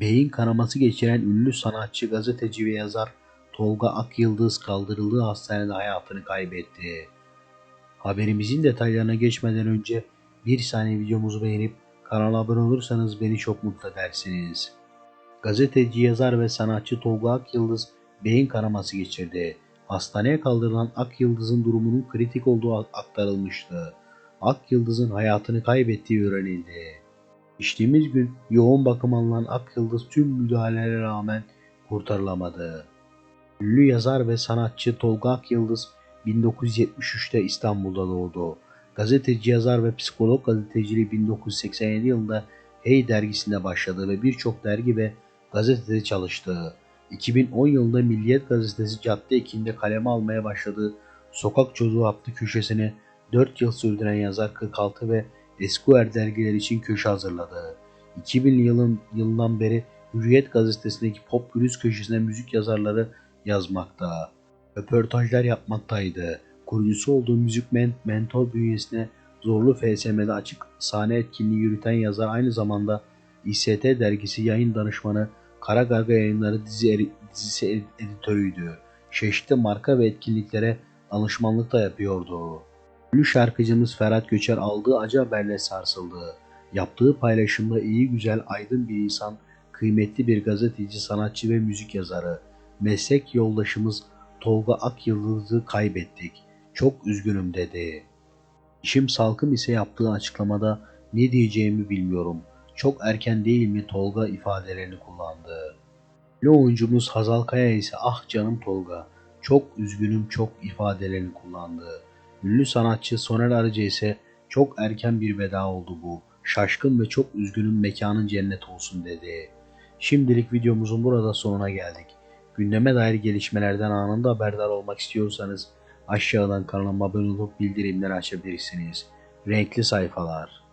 Beyin kanaması geçiren ünlü sanatçı, gazeteci ve yazar Tolga Akyıldız kaldırıldığı hastanede hayatını kaybetti. Haberimizin detaylarına geçmeden önce bir saniye videomuzu beğenip kanala abone olursanız beni çok mutlu edersiniz. Gazeteci, yazar ve sanatçı Tolga Akyıldız beyin kanaması geçirdi. Hastaneye kaldırılan Akyıldız'ın durumunun kritik olduğu aktarılmıştı. Akyıldız'ın hayatını kaybettiği öğrenildi. Geçtiğimiz gün yoğun bakım alınan Akyıldız tüm müdahalelere rağmen kurtarılamadı. Ünlü yazar ve sanatçı Tolga Akyıldız 1973'te İstanbul'da doğdu. Gazeteci, yazar ve psikolog gazeteciliği 1987 yılında Hey dergisinde başladı ve birçok dergi ve gazetede çalıştı. 2010 yılında Milliyet gazetesi cadde ekinde kaleme almaya başladığı Sokak Çocuğu adlı köşesini 4 yıl sürdüren yazar 46 ve Esquire dergileri için köşe hazırladı. 2000 yılın yılından beri Hürriyet gazetesindeki pop pürüz köşesine müzik yazarları yazmakta. Röportajlar yapmaktaydı. Kurucusu olduğu müzik men mentor bünyesine Zorlu FSM'de açık sahne etkinliği yürüten yazar aynı zamanda İST dergisi yayın danışmanı Kara Garga yayınları dizi eri- dizisi editörüydü. Çeşitli marka ve etkinliklere danışmanlık da yapıyordu. Ünlü şarkıcımız Ferhat Göçer aldığı acı haberle sarsıldı. Yaptığı paylaşımda iyi güzel aydın bir insan, kıymetli bir gazeteci, sanatçı ve müzik yazarı. Meslek yoldaşımız Tolga Akyıldız'ı kaybettik. Çok üzgünüm dedi. İşim salkım ise yaptığı açıklamada ne diyeceğimi bilmiyorum. Çok erken değil mi Tolga ifadelerini kullandı. Ünlü oyuncumuz Hazal Kaya ise ah canım Tolga çok üzgünüm çok ifadelerini kullandı. Ünlü sanatçı Soner Arıca ise çok erken bir veda oldu bu. Şaşkın ve çok üzgünüm mekanın cennet olsun dedi. Şimdilik videomuzun burada sonuna geldik. Gündeme dair gelişmelerden anında haberdar olmak istiyorsanız aşağıdan kanalıma abone olup bildirimleri açabilirsiniz. Renkli sayfalar.